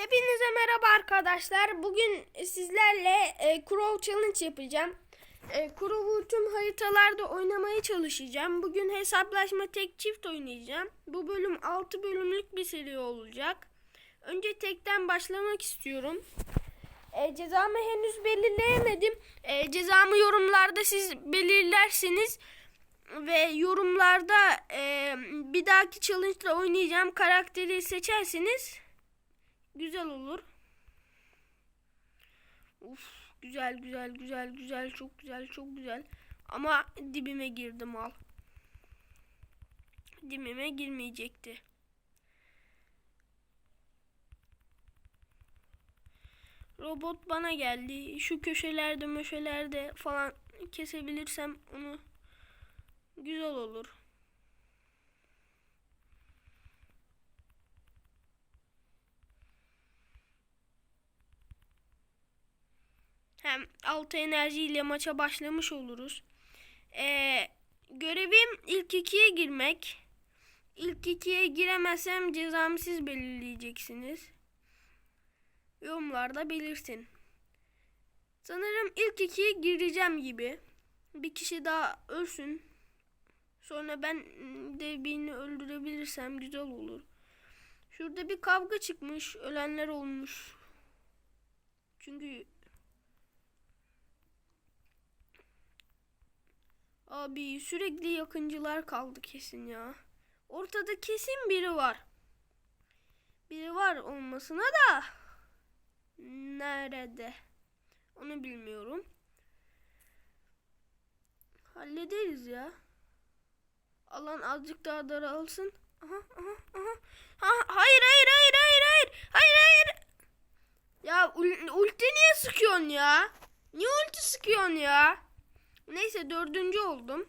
Hepinize merhaba arkadaşlar. Bugün sizlerle e, Crow Challenge yapacağım. E, Crow'u tüm haritalarda oynamaya çalışacağım. Bugün hesaplaşma tek çift oynayacağım. Bu bölüm 6 bölümlük bir seri olacak. Önce tekten başlamak istiyorum. E, cezamı henüz belirleyemedim. E, cezamı yorumlarda siz belirlersiniz. Ve yorumlarda e, bir dahaki challenge'da oynayacağım karakteri seçerseniz güzel olur. Uf, güzel güzel güzel güzel çok güzel çok güzel. Ama dibime girdim al. Dibime girmeyecekti. Robot bana geldi. Şu köşelerde möşelerde falan kesebilirsem onu güzel olur. Hem altı enerjiyle maça başlamış oluruz. Ee, görevim ilk ikiye girmek. İlk ikiye giremezsem cezamı siz belirleyeceksiniz. Yorumlarda belirtin. Sanırım ilk ikiye gireceğim gibi. Bir kişi daha ölsün. Sonra ben de birini öldürebilirsem güzel olur. Şurada bir kavga çıkmış. Ölenler olmuş. Çünkü Abi sürekli yakıncılar kaldı kesin ya. Ortada kesin biri var. Biri var olmasına da nerede? Onu bilmiyorum. Hallederiz ya. Alan azıcık daha daralsın. Aha, aha, aha. Ha, hayır, hayır, hayır, hayır, hayır. Hayır, hayır. Ya ul- ulti niye sıkıyorsun ya? Niye ulti sıkıyorsun ya? Neyse dördüncü oldum.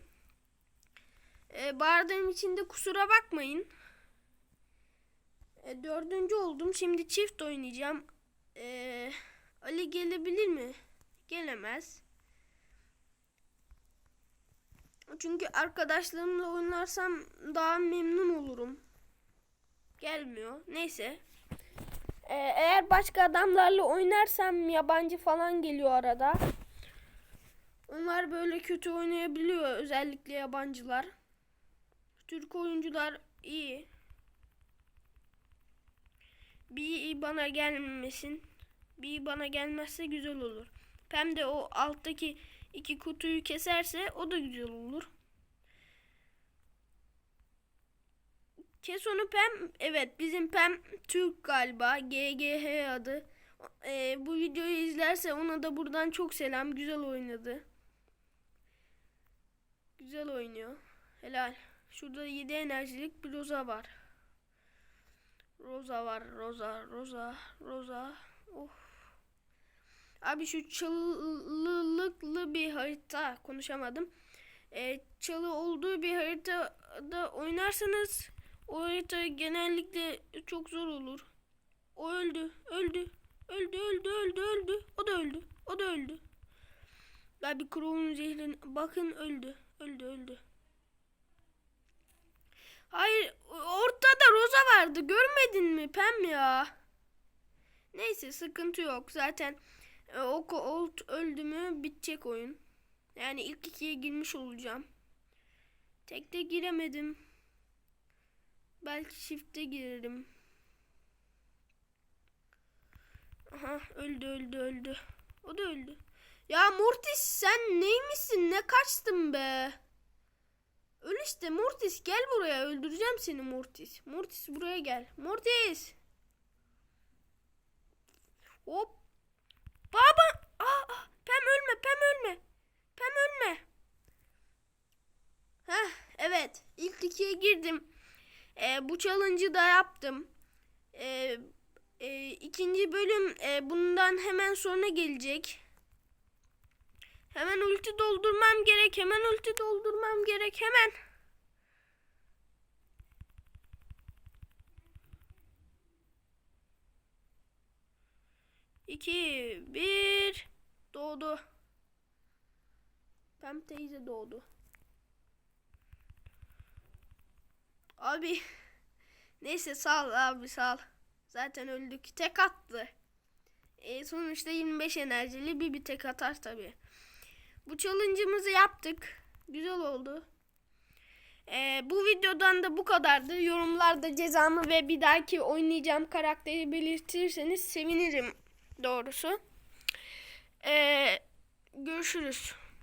Ee, bağırdığım için de kusura bakmayın. Ee, dördüncü oldum. Şimdi çift oynayacağım. Ee, Ali gelebilir mi? Gelemez. Çünkü arkadaşlarımla oynarsam daha memnun olurum. Gelmiyor. Neyse. Ee, eğer başka adamlarla oynarsam yabancı falan geliyor arada. Onlar böyle kötü oynayabiliyor özellikle yabancılar. Türk oyuncular iyi. Bir bana gelmesin. Bir bana gelmezse güzel olur. Pem de o alttaki iki kutuyu keserse o da güzel olur. Kes onu Pem. Evet bizim Pem Türk galiba. GGH adı. Ee, bu videoyu izlerse ona da buradan çok selam. Güzel oynadı. Güzel oynuyor. Helal. Şurada 7 enerjilik bir Roza var. Roza var. Roza. Roza. Roza. Of. Abi şu çalılıklı bir harita konuşamadım. Ee, çalı olduğu bir haritada oynarsanız o harita genellikle çok zor olur. O öldü. Öldü. Öldü öldü öldü öldü. O da öldü. O da öldü. Abi Crow'un zehrini bakın öldü. Öldü öldü. Hayır ortada Roza vardı. Görmedin mi Pem ya? Neyse sıkıntı yok. Zaten e, o Colt öldü mü bitecek oyun. Yani ilk ikiye girmiş olacağım. Tekte giremedim. Belki shift'te girerim. Aha öldü öldü öldü. O da öldü. Ya Mortis sen neymişsin ne kaçtın be. Öl işte Mortis gel buraya öldüreceğim seni Mortis. Mortis buraya gel. Mortis. Hop. Baba. Aa, aa, Pem ölme Pem ölme. Pem ölme. Heh evet ilk ikiye girdim. Ee, bu challenge'ı da yaptım. Ee, e, ikinci bölüm e, bundan hemen sonra gelecek. Hemen ulti doldurmam gerek. Hemen ulti doldurmam gerek. Hemen. İki, bir, doğdu. Pem teyze doğdu. Abi, neyse sağ ol abi sağ ol. Zaten öldük. Tek attı. E, sonuçta 25 enerjili bir bir tek atar tabii. Bu challenge'ımızı yaptık. Güzel oldu. Ee, bu videodan da bu kadardı. Yorumlarda cezamı ve bir dahaki oynayacağım karakteri belirtirseniz sevinirim doğrusu. Ee, görüşürüz.